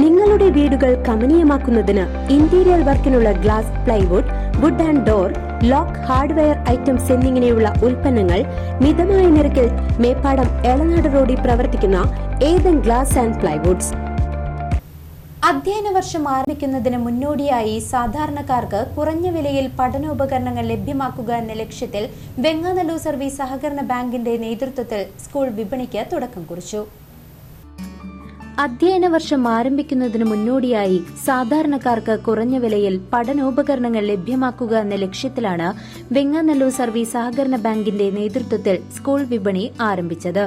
നിങ്ങളുടെ വീടുകൾ കമനീയമാക്കുന്നതിന് interior വർക്കിനുള്ള glass plywood wood and door lock hardware items എന്നിങ്ങനെയുള്ള ഉൽപ്പന്നങ്ങൾ മിതമായ നിരക്കിൽ മേപ്പാടം എളനാട് റോഡിൽ പ്രവർത്തിക്കുന്ന ഏതൻ ഗ്ലാസ് ആൻഡ് പ്ലൈവുഡ്സ് അധ്യയന വർഷം ആരംഭിക്കുന്നതിന് മുന്നോടിയായി സാധാരണക്കാർക്ക് കുറഞ്ഞ വിലയിൽ പഠനോപകരണങ്ങൾ ലഭ്യമാക്കുക എന്ന ലക്ഷ്യത്തിൽ വെങ്ങാനല്ലൂർ സർവീസ് സഹകരണ ബാങ്കിന്റെ നേതൃത്വത്തിൽ സ്കൂൾ വിപണിക്ക് തുടക്കം കുറിച്ചു. അധ്യയന വർഷം ആരംഭിക്കുന്നതിന് മുന്നോടിയായി സാധാരണക്കാർക്ക് കുറഞ്ഞ വിലയിൽ പഠനോപകരണങ്ങൾ ലഭ്യമാക്കുക എന്ന ലക്ഷ്യത്തിലാണ് വെങ്ങാനല്ലൂർ സർവീസ് സഹകരണ ബാങ്കിന്റെ നേതൃത്വത്തിൽ സ്കൂൾ വിപണി ആരംഭിച്ചത്.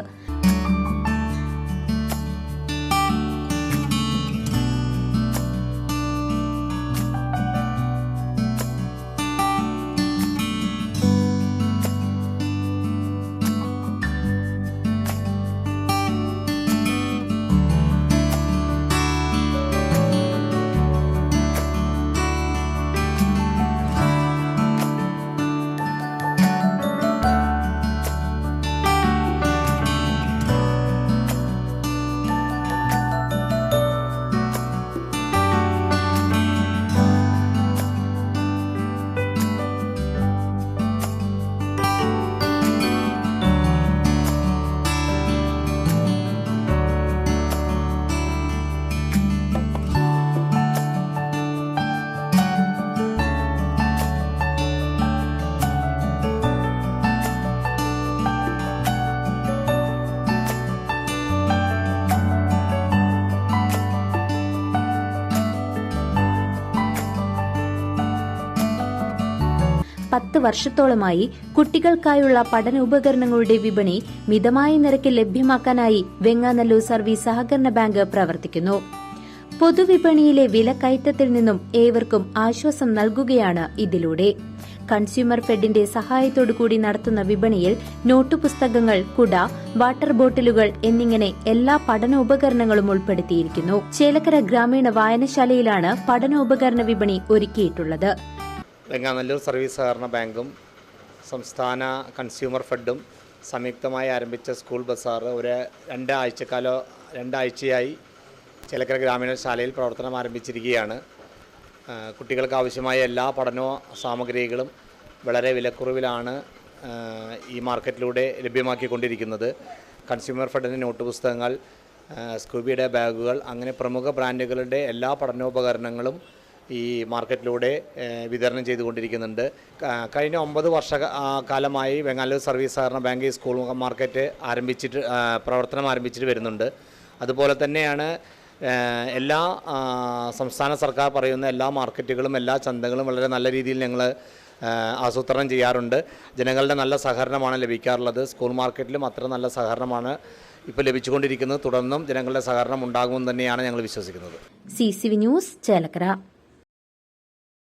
പത്ത് വർഷത്തോളമായി കുട്ടികൾക്കായുള്ള പഠന ഉപകരണങ്ങളുടെ വിപണി മിതമായ നിരക്കിൽ ലഭ്യമാക്കാനായി വെങ്ങാനല്ലൂർ സർവീസ് സഹകരണ ബാങ്ക് പ്രവർത്തിക്കുന്നു. പൊതുവിപണിയിലെ വിലക്കയറ്റത്തിൽ നിന്നും ഏവർക്കും ആശ്വാസം നൽകുകയാണ് ഇതിലൂടെ. കൺസ്യൂമർ ഫെഡിന്റെ സഹായത്തോടുകൂടി നടത്തുന്ന വിപണിയിൽ നോട്ടുപുസ്തകങ്ങൾ കുട വാട്ടർ ബോട്ടിലുകൾ എന്നിങ്ങനെ എല്ലാ പഠനോപകരണങ്ങളും ഉൾപ്പെടുത്തിയിരിക്കുന്നു. ചേലക്കര ഗ്രാമീണ വായനശാലയിലാണ് പഠനോപകരണ വിപണി ഒരുക്കിയിട്ടുള്ളത്. വെങ്ങാനല്ലൂർ സർവീസ് സഹകരണ ബാങ്കും സംസ്ഥാന കൺസ്യൂമർ ഫെഡും സംയുക്തമായി ആരംഭിച്ച സ്കൂൾ ബസാർ ഒരു രണ്ടാഴ്ചക്കാലോ രണ്ടാഴ്ചയായി ചിലക്കര ഗ്രാമീണ ശാലയിൽ പ്രവർത്തനം ആരംഭിച്ചിരിക്കുകയാണ്. കുട്ടികൾക്ക് ആവശ്യമായ എല്ലാ പഠന സാമഗ്രികളും വളരെ വിലക്കുറവിലാണ് ഈ മാർക്കറ്റിലൂടെ ലഭ്യമാക്കിക്കൊണ്ടിരിക്കുന്നത്. കൺസ്യൂമർ ഫെഡിന്റെ നോട്ട് പുസ്തകങ്ങൾ സ്കൂബിയുടെ ബാഗുകൾ അങ്ങനെ പ്രമുഖ ബ്രാൻഡുകളുടെ എല്ലാ പഠനോപകരണങ്ങളും ഈ മാർക്കറ്റിലൂടെ വിതരണം ചെയ്തുകൊണ്ടിരിക്കുന്നുണ്ട്. കഴിഞ്ഞ ഒമ്പത് വർഷ കാലമായി വെങ്ങാലൂർ സർവീസ് സഹകരണ ബാങ്ക് സ്കൂൾ മാർക്കറ്റ് ആരംഭിച്ചിട്ട് പ്രവർത്തനം ആരംഭിച്ചിട്ട് വരുന്നുണ്ട്. അതുപോലെ തന്നെയാണ് എല്ലാ സംസ്ഥാന സർക്കാർ പറയുന്ന എല്ലാ മാർക്കറ്റുകളും എല്ലാ ചന്തകളും വളരെ നല്ല രീതിയിൽ ഞങ്ങൾ ആസൂത്രണം ചെയ്യാറുണ്ട്. ജനങ്ങളുടെ നല്ല സഹകരണമാണ് ലഭിക്കാറുള്ളത്. സ്കൂൾ മാർക്കറ്റിലും അത്ര നല്ല സഹകരണമാണ് ഇപ്പോൾ ലഭിച്ചുകൊണ്ടിരിക്കുന്നത്. തുടർന്നും ജനങ്ങളുടെ സഹകരണം ഉണ്ടാകുമെന്ന് തന്നെയാണ് ഞങ്ങൾ വിശ്വസിക്കുന്നത്. C C V news Chelakkara.